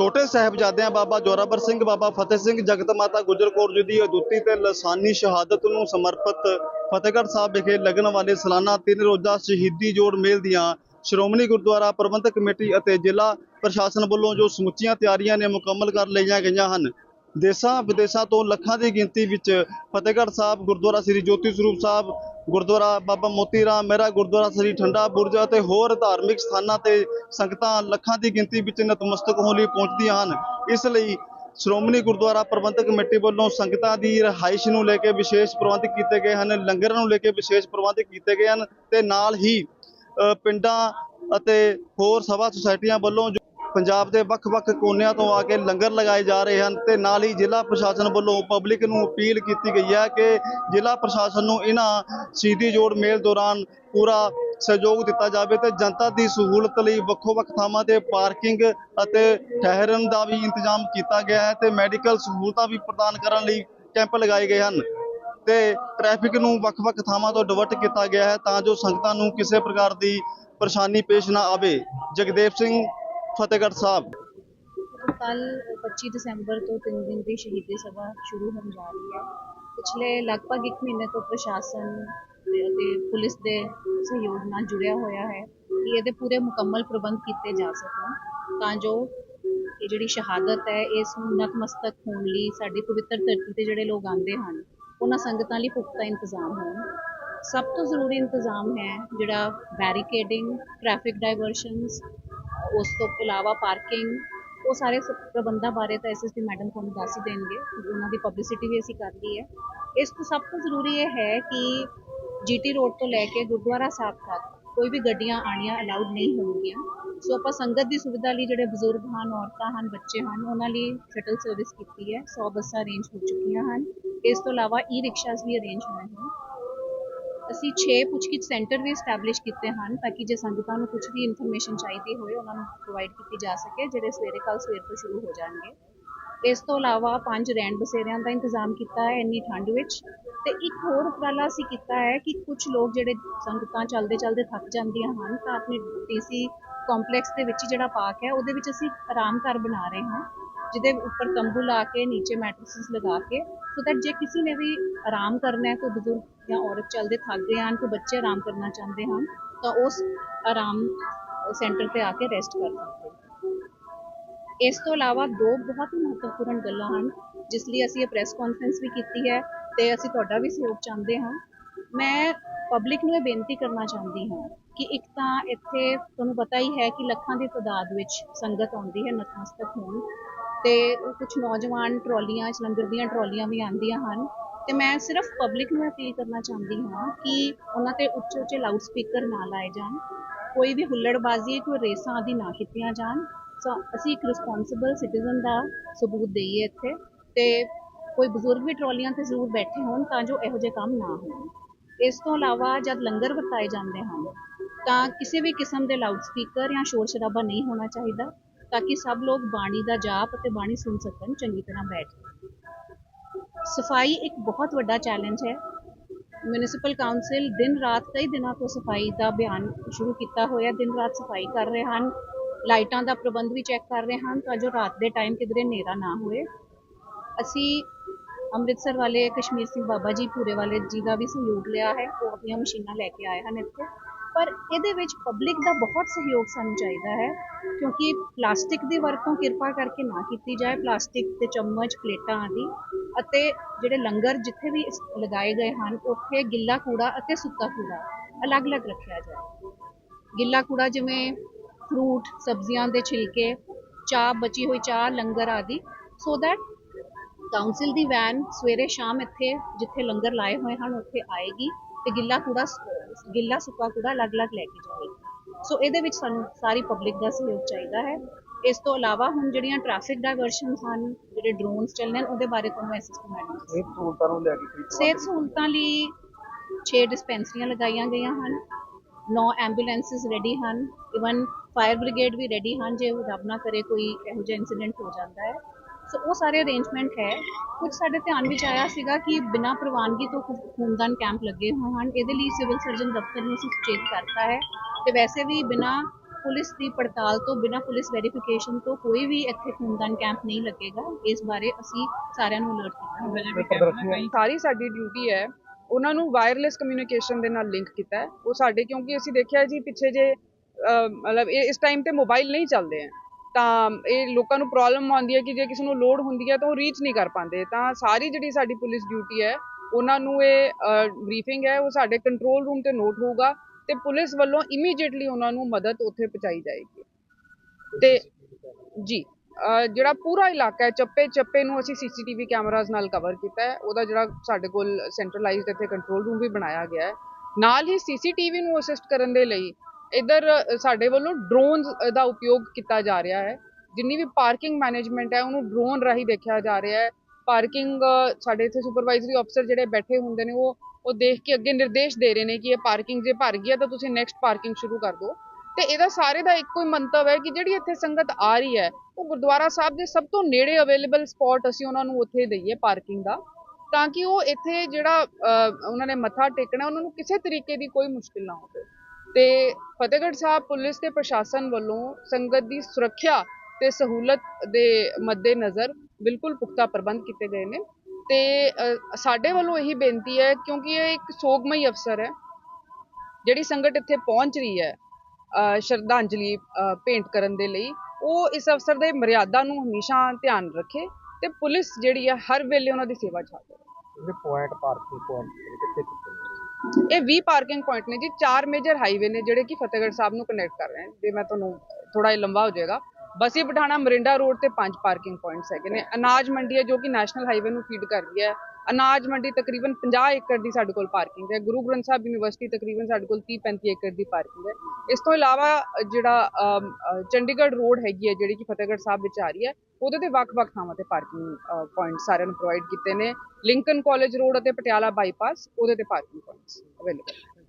ਛੋਟੇ ਸਾਹਿਬਜ਼ਾਦਿਆਂ ਬਾਬਾ ਜੋਰਾਵਰ ਸਿੰਘ, ਬਾਬਾ ਫਤਿਹ ਸਿੰਘ, ਜਗਤ ਮਾਤਾ ਗੁਜਰ ਕੌਰ ਜੀ ਦੀ ਅਦੁੱਤੀ ਤੇ ਲਸਾਨੀ ਸ਼ਹਾਦਤ ਨੂੰ ਸਮਰਪਿਤ ਫਤਿਹਗੜ੍ਹ ਸਾਹਿਬ ਵਿਖੇ ਲੱਗਣ ਵਾਲੇ ਸਾਲਾਨਾ ਤਿੰਨ ਰੋਜ਼ਾ ਸ਼ਹੀਦੀ ਜੋੜ ਮੇਲ ਦੀਆਂ ਸ਼੍ਰੋਮਣੀ ਗੁਰਦੁਆਰਾ ਪ੍ਰਬੰਧਕ ਕਮੇਟੀ ਅਤੇ ਜ਼ਿਲ੍ਹਾ ਪ੍ਰਸ਼ਾਸਨ ਵੱਲੋਂ ਜੋ ਸਮੁੱਚੀਆਂ ਤਿਆਰੀਆਂ ਨੇ ਮੁਕੰਮਲ ਕਰ ਲਈਆਂ ਗਈਆਂ ਹਨ। ਦੇਸ਼ਾਂ ਵਿਦੇਸ਼ਾਂ ਤੋਂ ਲੱਖਾਂ ਦੀ ਗਿਣਤੀ ਵਿੱਚ ਫਤਿਹਗੜ੍ਹ ਸਾਹਿਬ, ਗੁਰਦੁਆਰਾ ਸ੍ਰੀ ਜੋਤੀ ਸਰੂਪ ਸਾਹਿਬ ਗੁਰਦੁਆਰਾ ਬਾਬਾ ਮੋਤੀ ਰਾਮ ਮਹਿਰਾ ਗੁਰਦੁਆਰਾ ਸ੍ਰੀ ਠੰਡਾ ਬੁਰਜ ਅਤੇ ਹੋਰ ਧਾਰਮਿਕ ਸਥਾਨਾਂ ਤੇ ਸੰਗਤਾਂ ਲੱਖਾਂ ਦੀ ਗਿਣਤੀ ਵਿੱਚ ਨਤਮਸਤਕ ਹੋਣ ਲਈ ਪਹੁੰਚਦੀਆਂ ਹਨ। ਇਸ ਲਈ ਸ਼੍ਰੋਮਣੀ ਗੁਰਦੁਆਰਾ ਪ੍ਰਬੰਧਕ ਕਮੇਟੀ ਵੱਲੋਂ ਸੰਗਤਾਂ ਦੀ ਰਿਹਾਇਸ਼ ਨੂੰ ਲੈ ਕੇ ਵਿਸ਼ੇਸ਼ ਪ੍ਰਬੰਧ ਕੀਤੇ ਗਏ ਹਨ, ਲੰਗਰ ਨੂੰ ਲੈ ਕੇ ਵਿਸ਼ੇਸ਼ ਪ੍ਰਬੰਧ ਕੀਤੇ ਗਏ ਹਨ ਤੇ ਨਾਲ ਹੀ ਪਿੰਡਾਂ ਅਤੇ ਹੋਰ ਸਭਾ ਸੁਸਾਇਟੀਆਂ ਵੱਲੋਂ ਜੋ ਪੰਜਾਬ ਦੇ ਵੱਖ-ਵੱਖ ਕੋਨਿਆਂ ਤੋਂ ਆ ਕੇ ਲੰਗਰ ਲਗਾਏ ਜਾ ਰਹੇ ਹਨ ਤੇ ਨਾਲ ਹੀ ਜ਼ਿਲ੍ਹਾ ਪ੍ਰਸ਼ਾਸਨ ਵੱਲੋਂ ਪਬਲਿਕ ਨੂੰ ਅਪੀਲ ਕੀਤੀ ਗਈ ਹੈ ਕਿ ਜ਼ਿਲ੍ਹਾ ਪ੍ਰਸ਼ਾਸਨ ਨੂੰ ਇਹਨਾਂ ਸ਼ਹੀਦੀ ਜੋੜ ਮੇਲ ਦੌਰਾਨ ਪੂਰਾ ਸਹਿਯੋਗ ਦਿੱਤਾ ਜਾਵੇ ਤੇ ਜਨਤਾ ਦੀ ਸਹੂਲਤ ਲਈ ਵੱਖੋ-ਵੱਖ ਥਾਵਾਂ ਤੇ ਪਾਰਕਿੰਗ ਅਤੇ ਠਹਿਰਨ ਦਾ ਵੀ ਇੰਤਜ਼ਾਮ ਕੀਤਾ ਗਿਆ ਹੈ ਤੇ ਮੈਡੀਕਲ ਸਹੂਲਤਾਂ ਵੀ ਪ੍ਰਦਾਨ ਕਰਨ ਲਈ ਕੈਂਪ ਲਗਾਏ ਗਏ ਹਨ ਤੇ ਟ੍ਰੈਫਿਕ ਨੂੰ ਵੱਖ-ਵੱਖ ਥਾਵਾਂ ਤੋਂ ਡਿਵਰਟ ਕੀਤਾ ਗਿਆ ਹੈ ਤਾਂ ਜੋ ਸੰਗਤਾਂ ਨੂੰ ਕਿਸੇ ਪ੍ਰਕਾਰ ਦੀ ਪਰੇਸ਼ਾਨੀ ਪੇਸ਼ ਨਾ ਆਵੇ। ਜਗਦੇਵ ਸਿੰਘ ਫਤਿਹਗੜ੍ਹ ਸਾਹਿਬ? ਕੱਲ 25 ਦਸੰਬਰ ਤੋਂ 3 ਦਿਨ ਦੀ ਸ਼ਹੀਦੀ ਸਭਾ ਸ਼ੁਰੂ ਹੋਣ ਜਾ ਰਹੀ ਹੈ। ਪਿਛਲੇ ਲਗਭਗ 1 ਮਹੀਨੇ ਤੋਂ ਪ੍ਰਸ਼ਾਸਨ ਤੇ ਪੁਲਿਸ ਦੇ ਸਹਿਯੋਗ ਨਾਲ ਜੁੜਿਆ ਹੋਇਆ ਹੈ ਕਿ ਇਹਦੇ ਪੂਰੇ ਮੁਕੰਮਲ ਪ੍ਰਬੰਧ ਕੀਤੇ ਜਾ ਸਕਣ ਤਾਂ ਜੋ ਇਹ ਜਿਹੜੀ ਸ਼ਹਾਦਤ ਹੈ, ਇਸ ਨੂੰ ਨਤਮਸਤਕ ਹੋਣ ਲਈ ਸਾਡੀ ਪਵਿੱਤਰ ਧਰਤੀ ਤੇ ਜਿਹੜੇ ਲੋਕ ਆਉਂਦੇ ਹਨ, ਉਹਨਾਂ ਸੰਗਤਾਂ ਲਈ ਪੁਖਤਾ ਇੰਤਜ਼ਾਮ ਹੋਣ। ਸਭ ਤੋਂ ਜ਼ਰੂਰੀ ਇੰਤਜ਼ਾਮ ਹੈ ਜਿਹੜਾ ਬੈਰੀਕੇਡਿੰਗ ਟ੍ਰੈਫਿਕ ਡਾਇਵਰਸ਼ਨਸ ਉਸ ਤੋਂ ਇਲਾਵਾ ਪਾਰਕਿੰਗ ਉਹ ਸਾਰੇ ਸ- ਪ੍ਰਬੰਧਾਂ ਬਾਰੇ ਤਾਂ ਐਸਐਸਪੀ ਮੈਡਮ ਤੁਹਾਨੂੰ ਦੱਸ ਹੀ ਦੇਣਗੇ ਉਹਨਾਂ ਦੀ ਪਬਲਿਸਿਟੀ ਵੀ ਅਸੀਂ ਕਰ ਲਈ ਹੈ ਇਸ ਤੋਂ ਸਭ ਤੋਂ ਜ਼ਰੂਰੀ ਇਹ ਹੈ ਕਿ ਜੀਟੀ ਰੋਡ ਤੋਂ ਲੈ ਕੇ ਗੁਰਦੁਆਰਾ ਸਾਹਿਬ ਤੱਕ ਕੋਈ ਵੀ ਗੱਡੀਆਂ ਆਣੀਆਂ ਅਲਾਉਡ ਨਹੀਂ ਹੋਣਗੀਆਂ ਸੋ ਆਪਾਂ ਸੰਗਤ ਦੀ ਸੁਵਿਧਾ ਲਈ ਜਿਹੜੇ ਬਜ਼ੁਰਗ ਹਨ ਔਰਤਾਂ ਹਨ ਬੱਚੇ ਹਨ ਉਹਨਾਂ ਲਈ ਸ਼ਟਲ ਸਰਵਿਸ ਕੀਤੀ ਹੈ 100 ਬੱਸਾਂ ਅਰੇਂਜ ਹੋ ਚੁੱਕੀਆਂ ਹਨ ਇਸ ਤੋਂ ਇਲਾਵਾ ਈ ਰਿਕਸ਼ਾਸ ਵੀ ਅਰੇਂਜ ਹੋਏ ਹਨ ਅਸੀਂ 6 ਪੁੱਛਗਿੱਛ ਸੈਂਟਰ ਵੀ ਸਟੈਬਲਿਸ਼ ਕੀਤੇ ਹਨ ਤਾਂ ਕਿ ਜੇ ਸੰਗਤਾਂ ਨੂੰ ਕੁਝ ਵੀ ਇਨਫੋਰਮੇਸ਼ਨ ਚਾਹੀਦੀ ਹੋਏ, ਉਹਨਾਂ ਨੂੰ ਪ੍ਰੋਵਾਈਡ ਕੀਤੀ ਜਾ ਸਕੇ, ਜਿਹੜੇ ਸਵੇਰੇ ਕੱਲ ਸਵੇਰ ਤੋਂ ਸ਼ੁਰੂ ਹੋ ਜਾਣਗੇ। ਇਸ ਤੋਂ ਇਲਾਵਾ ਪੰਜ ਰੈਂਡ ਬਸੇਰਿਆਂ ਦਾ ਇੰਤਜ਼ਾਮ ਕੀਤਾ ਹੈ ਇੰਨੀ ਠੰਡ ਵਿੱਚ। ਤੇ ਇੱਕ ਹੋਰ ਉਪਰਾਲਾ ਅਸੀਂ ਕੀਤਾ ਹੈ ਕਿ ਕੁਝ ਲੋਕ ਜਿਹੜੇ ਸੰਗਤਾਂ ਚੱਲਦੇ ਚੱਲਦੇ ਥੱਕ ਜਾਂਦੀਆਂ ਹਨ ਤਾਂ ਆਪਣੇ ਟੀਸੀ ਕੰਪਲੈਕਸ ਦੇ ਵਿੱਚ ਜਿਹੜਾ ਪਾਰਕ ਹੈ, ਉਹਦੇ ਵਿੱਚ ਅਸੀਂ ਆਰਾਮ ਘਰ ਬਣਾ ਰਹੇ ਹਾਂ। ਜਿਹਦੇ ਉੱਪਰ ਤੰਬੂ ਲਾ ਕੇ, ਨੀਚੇ ਮੈਟਰਸਿਸ ਲਗਾ ਕੇ ਸੋ that ਜੇ ਕਿਸੇ ਨੇ ਵੀ ਆਰਾਮ ਕਰਨਾ ਹੈ, ਕੋਈ ਬਜ਼ੁਰਗ ਜਾਂ ਔਰਤ ਚੱਲਦੇ ਥੱਕ ਗਏ ਹਨ, ਕੋਈ ਬੱਚੇ ਆਰਾਮ ਕਰਨਾ ਚਾਹੁੰਦੇ ਹਨ, ਤਾਂ ਉਸ ਆਰਾਮ ਸੈਂਟਰ ਤੇ ਆ ਕੇ ਰੈਸਟ ਕਰ ਸਕਦੇ ਇਸ ਤੋਂ ਇਲਾਵਾ ਦੋ ਬਹੁਤ ਹੀ ਮਹੱਤਵਪੂਰਨ ਗੱਲਾਂ ਹਨ, ਜਿਸ ਲਈ ਅਸੀਂ ਇਹ ਪ੍ਰੈਸ ਕਾਨਫਰੰਸ ਵੀ ਕੀਤੀ ਹੈ ਤੇ ਅਸੀਂ ਤੁਹਾਡਾ ਵੀ ਸਹਿਯੋਗ ਚਾਹੁੰਦੇ ਹਾਂ। ਮੈਂ ਪਬਲਿਕ ਨੂੰ ਇਹ ਬੇਨਤੀ ਕਰਨਾ ਚਾਹੁੰਦੀ ਹਾਂ ਕਿ ਇੱਕ ਤਾਂ ਇੱਥੇ ਤੁਹਾਨੂੰ ਪਤਾ ਹੀ ਹੈ ਕਿ ਲੱਖਾਂ ਦੀ ਤਾਦਾਦ ਵਿੱਚ ਸੰਗਤ ਆਉਂਦੀ ਹੈ ਨਤਮਸਤਕ ਹੋਣ। ਤੇ ਕੁਝ ਨੌਜਵਾਨ ਟਰਾਲੀਆਂ 'ਚ ਲੰਗਰ ਦੀਆਂ ਟਰਾਲੀਆਂ ਵੀ ਆਉਂਦੀਆਂ ਹਨ। ਤੇ ਮੈਂ ਸਿਰਫ ਪਬਲਿਕ ਨੂੰ ਅਪੀਲ ਕਰਨਾ ਚਾਹੁੰਦੀ ਹਾਂ ਕਿ ਉਹਨਾਂ ਤੇ ਉੱਚੇ ਉੱਚੇ ਲਾਊਡ ਸਪੀਕਰ ਨਾ ਲਾਏ ਜਾਣ। ਕੋਈ ਵੀ ਹੁੱਲੜਬਾਜ਼ੀ ਕੋਈ ਰੇਸਾਂ ਆਦਿ ਨਾ ਕੀਤੀਆਂ ਜਾਣ। ਸੋ ਅਸੀਂ ਇੱਕ ਰਿਸਪੌਂਸਿਬਲ ਸਿਟੀਜ਼ਨ ਦਾ ਸਬੂਤ ਦਈਏ ਇੱਥੇ ਤੇ ਕੋਈ ਬਜ਼ੁਰਗ ਵੀ ਟਰਾਲੀਆਂ ਤੇ ਜ਼ਰੂਰ ਬੈਠੇ ਹੋਣ ਤਾਂ ਜੋ ਇਹੋ ਜਿਹੇ ਕੰਮ ਨਾ ਹੋਣ। ਇਸ ਤੋਂ ਇਲਾਵਾ ਜਦ ਲੰਗਰ ਵਰਤਾਏ ਜਾਂਦੇ ਹਨ ਤਾਂ ਕਿਸੇ ਵੀ ਕਿਸਮ ਦੇ ਲਾਊਡ ਸਪੀਕਰ ਜਾਂ ਸ਼ੋਰ ਸ਼ਰਾਬਾ ਨਹੀਂ ਹੋਣਾ ਚਾਹੀਦਾ। ਤਾਂ ਕਿ ਸਭ ਲੋਕ ਬਾਣੀ ਦਾ ਜਾਪ ਅਤੇ ਬਾਣੀ ਸੁਣ ਸਕਣ, ਚੰਗੀ ਤਰ੍ਹਾਂ ਬੈਠ ਸਫ਼ਾਈ ਇੱਕ ਬਹੁਤ ਵੱਡਾ ਚੈਲੰਜ ਹੈ। ਮਿਊਨਿਸਪਲ ਕਾਉਂਸਲ ਦਿਨ ਰਾਤ ਕਈ ਦਿਨਾਂ ਤੋਂ ਸਫ਼ਾਈ ਦਾ ਅਭਿਆਨ ਸ਼ੁਰੂ ਕੀਤਾ ਹੋਇਆ, ਦਿਨ ਰਾਤ ਸਫ਼ਾਈ ਕਰ ਰਹੇ ਹਨ, ਲਾਈਟਾਂ ਦਾ ਪ੍ਰਬੰਧ ਵੀ ਚੈੱਕ ਕਰ ਰਹੇ ਹਨ ਤਾਂ ਜੋ ਰਾਤ ਦੇ ਟਾਈਮ ਕਿਧਰੇ ਹਨੇਰਾ ਨਾ ਹੋਵੇ ਅਸੀਂ ਅੰਮ੍ਰਿਤਸਰ ਵਾਲੇ ਕਸ਼ਮੀਰ ਸਿੰਘ ਬਾਬਾ ਜੀ ਪੂਰੇ ਵਾਲੇ ਜੀ ਦਾ ਵੀ ਸਹਿਯੋਗ ਲਿਆ ਹੈ, ਉਹ ਆਪਣੀਆਂ ਮਸ਼ੀਨਾਂ ਲੈ ਕੇ ਆਏ ਹਨ ਇੱਥੇ। ਪਰ ਇਹਦੇ ਵਿੱਚ ਪਬਲਿਕ ਦਾ ਬਹੁਤ ਸਹਿਯੋਗ ਸਾਨੂੰ ਚਾਹੀਦਾ ਹੈ, ਕਿਉਂਕਿ ਪਲਾਸਟਿਕ ਦੀ ਵਰਤੋਂ ਕਿਰਪਾ ਕਰਕੇ ਨਾ ਕੀਤੀ ਜਾਏ ਪਲਾਸਟਿਕ ਤੇ ਚਮਚ, ਪਲੇਟਾਂ ਆਦਿ, ਅਤੇ ਜਿਹੜੇ ਲੰਗਰ ਜਿੱਥੇ ਵੀ ਲਗਾਏ ਗਏ ਹਨ, ਉੱਥੇ ਗਿੱਲਾ ਕੂੜਾ ਅਤੇ ਸੁੱਕਾ ਕੂੜਾ ਅਲੱਗ-ਅਲੱਗ ਰੱਖਿਆ ਜਾਏ। ਗਿੱਲਾ ਕੂੜਾ ਜਿਵੇਂ ਫਰੂਟ ਸਬਜ਼ੀਆਂ ਦੇ ਛਿਲਕੇ, ਚਾਹ, ਬਚੀ ਹੋਈ ਚਾਹ, ਲੰਗਰ ਆਦਿ ਸੋ ਦੈਟ ਕਾਉਂਸਲ ਦੀ ਵੈਨ ਸਵੇਰੇ ਸ਼ਾਮ ਇੱਥੇ, ਜਿੱਥੇ ਲੰਗਰ ਲਾਏ ਹੋਏ ਹਨ, ਉੱਥੇ ਆਏਗੀ। ਤੇ ਗਿੱਲਾ ਕੂੜਾ ਗਿੱਲਾ ਸੁੱਕਾ ਕੂੜਾ ਅਲੱਗ-ਅਲੱਗ ਲੈ ਕੇ ਜਾਏਗੀ ਸੋ ਇਹਦੇ ਵਿੱਚ ਸਾਨੂੰ ਸਾਰੀ ਪਬਲਿਕ ਦਾ ਸਹਿਯੋਗ ਚਾਹੀਦਾ ਹੈ। ਇਸ ਤੋਂ ਇਲਾਵਾ ਹੁਣ ਜਿਹੜੀਆਂ ਟ੍ਰੈਫਿਕ ਡਾਇਵਰਸ਼ਨਸ ਹਨ ਜਿਹੜੇ ਡਰੋਨਸ ਚੱਲਣੇ ਹਨ ਉਹਦੇ ਬਾਰੇ ਤੁਹਾਨੂੰ ਐਸਐਸਪੀ ਮੈਡਮ ਇਹ ਸਹੂਲਤਾਂ ਨੂੰ ਲੈ ਕੇ ਕੀ ਸਿਹਤ ਸਹੂਲਤਾਂ ਲਈ 6 ਡਿਸਪੈਂਸਰੀਆਂ ਲਗਾਈਆਂ ਗਈਆਂ ਹਨ। 9 ਐਂਬੂਲੈਂਸਸ ਰੈਡੀ ਹਨ। ਇਵਨ ਫਾਇਰ ਬ੍ਰਿਗੇਡ ਵੀ ਰੈਡੀ ਹਨ ਜੇ ਰੱਬ ਨਾ ਕਰੇ ਕੋਈ ਇਹੋ ਜਿਹਾ ਇਨਸੀਡੈਂਟ ਹੋ ਜਾਂਦਾ ਹੈ। ਸੋ ਉਹ ਸਾਰੇ ਅਰੇਂਜਮੈਂਟ ਹੈ। ਕੁਝ ਸਾਡੇ ਧਿਆਨ ਵਿੱਚ ਆਇਆ ਸੀਗਾ ਕਿ ਬਿਨਾਂ ਪ੍ਰਵਾਨਗੀ ਤੋਂ ਖੂਨਦਾਨ ਕੈਂਪ ਲੱਗੇ ਹੋਏ ਹਨ। ਇਹਦੇ ਲਈ ਸਿਵਲ ਸਰਜਨ ਦਫ਼ਤਰ ਨੂੰ ਅਸੀਂ ਸੁਚੇਤ ਕਰਤਾ ਹੈ। ਤੇ ਵੈਸੇ ਵੀ ਬਿਨਾਂ ਪੁਲਿਸ ਦੀ ਪੜਤਾਲ ਤੋਂ, ਬਿਨਾਂ ਪੁਲਿਸ ਵੈਰੀਫਿਕੇਸ਼ਨ ਤੋਂ ਕੋਈ ਵੀ ਇੱਥੇ ਖੂਨਦਾਨ ਕੈਂਪ ਨਹੀਂ ਲੱਗੇਗਾ। ਇਸ ਬਾਰੇ ਅਸੀਂ ਸਾਰਿਆਂ ਨੂੰ ਅਲਰਟ ਕੀਤਾ। ਸਾਰੀ ਸਾਡੀ ਡਿਊਟੀ ਹੈ। ਉਹਨਾਂ ਨੂੰ ਵਾਇਰਲੈਸ ਕਮਿਊਨੀਕੇਸ਼ਨ ਦੇ ਨਾਲ ਲਿੰਕ ਕੀਤਾ ਉਹ ਸਾਡੇ, ਕਿਉਂਕਿ ਅਸੀਂ ਦੇਖਿਆ ਜੀ, ਪਿੱਛੇ ਜੇ ਮਤਲਬ ਇਸ ਟਾਈਮ ਤੇ ਮੋਬਾਈਲ ਨਹੀਂ ਚੱਲਦੇ ਹੈ। ਤਾਂ ਇਹ ਲੋਕਾਂ ਨੂੰ ਪ੍ਰੋਬਲਮ ਆਉਂਦੀ ਹੈ ਕਿ ਜੇ ਕਿਸੇ ਨੂੰ ਲੋਡ ਹੁੰਦੀ ਹੈ ਤਾਂ ਉਹ ਰੀਚ ਨਹੀਂ ਕਰ ਪਾਉਂਦੇ। ਤਾਂ ਸਾਰੀ ਜਿਹੜੀ ਸਾਡੀ ਪੁਲਿਸ ਡਿਊਟੀ ਹੈ, ਉਹਨਾਂ ਨੂੰ ਇਹ ਬਰੀਫਿੰਗ ਹੈ, ਉਹ ਸਾਡੇ ਕੰਟਰੋਲ ਰੂਮ ਤੇ ਨੋਟ ਹੋਊਗਾ ਤੇ ਪੁਲਿਸ ਵੱਲੋਂ ਇਮੀਡੀਏਟਲੀ ਉਹਨਾਂ ਨੂੰ ਮਦਦ ਉੱਥੇ ਪਹੁੰਚਾਈ ਜਾਏਗੀ। ਤੇ ਜੀ ਜਿਹੜਾ ਪੂਰਾ ਇਲਾਕਾ ਹੈ, ਚੱਪੇ ਚੱਪੇ ਨੂੰ ਅਸੀਂ ਸੀਸੀਟੀਵੀ ਕੈਮਰਾਜ਼ ਨਾਲ ਕਵਰ ਕੀਤਾ ਹੈ। ਉਹਦਾ ਜਿਹੜਾ ਸਾਡੇ ਕੋਲ ਸੈਂਟਰਲਾਈਜ਼ਡ ਇੱਥੇ ਕੰਟਰੋਲ ਰੂਮ ਵੀ ਬਣਾਇਆ ਗਿਆ ਹੈ। ਨਾਲ ਹੀ ਸੀਸੀਟੀਵੀ ਨੂੰ ਅਸਿਸਟ ਕਰਨ ਦੇ ਲਈ ਇਧਰ ਸਾਡੇ ਵੱਲੋਂ ਡਰੋਨਸ ਦਾ ਉਪਯੋਗ ਕੀਤਾ ਜਾ ਰਿਹਾ ਹੈ। ਜਿੰਨੀ ਵੀ ਪਾਰਕਿੰਗ ਮੈਨੇਜਮੈਂਟ ਹੈ, ਉਹਨੂੰ ਡਰੋਨ ਰਾਹੀਂ ਦੇਖਿਆ ਜਾ ਰਿਹਾ ਹੈ। ਪਾਰਕਿੰਗ ਸਾਡੇ ਇੱਥੇ ਸੁਪਰਵਾਈਜ਼ਰੀ ਅਫਸਰ ਜਿਹੜੇ ਬੈਠੇ ਹੁੰਦੇ ਨੇ, ਉਹ ਉਹ ਦੇਖ ਕੇ ਅੱਗੇ ਨਿਰਦੇਸ਼ ਦੇ ਰਹੇ ਨੇ ਕਿ ਇਹ ਪਾਰਕਿੰਗ ਜੇ ਭਰ ਗਈ ਹੈ, ਤਾਂ ਤੁਸੀਂ ਨੈਕਸਟ ਪਾਰਕਿੰਗ ਸ਼ੁਰੂ ਕਰ ਦਿਓ। ਤੇ ਇਹਦਾ ਸਾਰੇ ਦਾ ਇੱਕੋ ਹੀ ਮੰਤਵ ਹੈ ਕਿ ਜਿਹੜੀ ਇੱਥੇ ਸੰਗਤ ਆ ਰਹੀ ਹੈ, ਉਹ ਗੁਰਦੁਆਰਾ ਸਾਹਿਬ ਦੇ ਸਭ ਤੋਂ ਨੇੜੇ ਅਵੇਲੇਬਲ ਸਪੌਟ ਅਸੀਂ ਉਹਨਾਂ ਨੂੰ ਉੱਥੇ ਦਈਏ ਪਾਰਕਿੰਗ ਦਾ। ਤਾਂ ਕਿ ਉਹ ਇੱਥੇ ਜਿਹੜਾ ਉਹਨਾਂ ਨੇ ਮੱਥਾ ਟੇਕਣਾ, ਉਹਨਾਂ ਨੂੰ ਕਿਸੇ ਤਰੀਕੇ ਦੀ ਕੋਈ ਮੁਸ਼ਕਿਲ ਨਾ ਹੋਵੇ। ਤੇ ਫਤਿਹਗੜ੍ਹ ਸਾਹਿਬ ਪੁਲਿਸ ਤੇ ਪ੍ਰਸ਼ਾਸਨ ਵੱਲੋਂ ਸੰਗਤ ਦੀ ਸੁਰੱਖਿਆ ਤੇ ਸਹੂਲਤ ਦੇ ਮੱਦੇ ਨਜ਼ਰ ਬਿਲਕੁਲ ਪੁਖਤਾ ਪ੍ਰਬੰਧ ਕੀਤੇ ਗਏ ਨੇ। ਤੇ ਸਾਡੇ ਵੱਲੋਂ ਇਹੀ ਬੇਨਤੀ ਹੈ ਕਿਉਂਕਿ ਇਹ ਇੱਕ ਸੋਗਮਈ ਅਵਸਰ ਹੈ, ਜਿਹੜੀ ਸੰਗਤ ਇੱਥੇ ਪਹੁੰਚ ਰਹੀ ਹੈ ਸ਼ਰਧਾਂਜਲੀ ਭੇਂਟ ਕਰਨ ਦੇ ਲਈ। ਉਹ ਇਸ ਅਵਸਰ ਦੇ ਮਰਿਆਦਾ ਨੂੰ ਹਮੇਸ਼ਾ ਧਿਆਨ ਰੱਖੇ ਤੇ ਪੁਲਿਸ ਜਿਹੜੀ ਹੈ ਹਰ ਵੇਲੇ ਉਹਨਾਂ ਦੀ ਸੇਵਾ 'ਚ ਹਾਜ਼ਰ ਹੈ ਪੁਆਇੰਟ ਪਾਰਕਿੰਗ ਪੁਆਇੰਟ ਕਿੱਥੇ ਇਹ 20 ਪਾਰਕਿੰਗ ਪੁਆਇੰਟ ਨੇ ਜੀ, ਚਾਰ ਮੇਜਰ ਹਾਈਵੇ ਨੇ ਜਿਹੜੇ ਕਿ ਫਤਿਹਗੜ੍ਹ ਸਾਹਿਬ ਨੂੰ ਕਨੈਕਟ ਕਰ ਰਹੇ ਨੇ। ਜੇ ਮੈਂ ਤੁਹਾਨੂੰ ਥੋੜਾ ਜਿਹਾ ਲੰਬਾ ਹੋ ਜਾਏਗਾ। ਬਸੀ ਪਠਾਣਾ, ਮਰਿੰਡਾ ਰੋਡ ਤੇ ਪੰਜ ਪਾਰਕਿੰਗ ਪੁਆਇੰਟਸ ਹੈਗੇ ਨੇ। ਅਨਾਜ ਮੰਡੀ ਹੈ ਜੋ ਕਿ ਨੈਸ਼ਨਲ ਹਾਈਵੇ ਨੂੰ ਫੀਡ ਕਰਦੀ ਹੈ। ਅਨਾਜ ਮੰਡੀ ਤਕਰੀਬਨ 50 ਏਕੜ ਦੀ ਸਾਡੇ ਕੋਲ ਪਾਰਕਿੰਗ ਹੈ। ਗੁਰੂ ਗ੍ਰੰਥ ਸਾਹਿਬ ਯੂਨੀਵਰਸਿਟੀ ਤਕਰੀਬਨ ਸਾਡੇ ਕੋਲ 30 35 ਏਕੜ ਦੀ ਪਾਰਕਿੰਗ ਹੈ। ਇਸ ਤੋਂ ਇਲਾਵਾ ਜਿਹੜਾ ਚੰਡੀਗੜ੍ਹ ਰੋਡ ਹੈਗੀ ਹੈ, ਜਿਹੜੀ ਕਿ ਫਤਿਹਗੜ੍ਹ ਸਾਹਿਬ ਵਿੱਚ ਆ ਰਹੀ ਹੈ, ਉਹਦੇ ਤੇ ਵੱਖ-ਵੱਖ ਥਾਵਾਂ ਤੇ ਪਾਰਕਿੰਗ ਪੁਆਇੰਟ ਸਾਰਿਆਂ ਨੂੰ ਪ੍ਰੋਵਾਈਡ ਕੀਤੇ ਨੇ। ਲਿੰਕਨ ਕਾਲਜ ਰੋਡ ਅਤੇ ਪਟਿਆਲਾ ਬਾਈਪਾਸ ਉਹਦੇ ਤੇ ਪਾਰਕਿੰਗ ਪੁਆਇੰਟਸ ਅਵੇਲੇਬਲ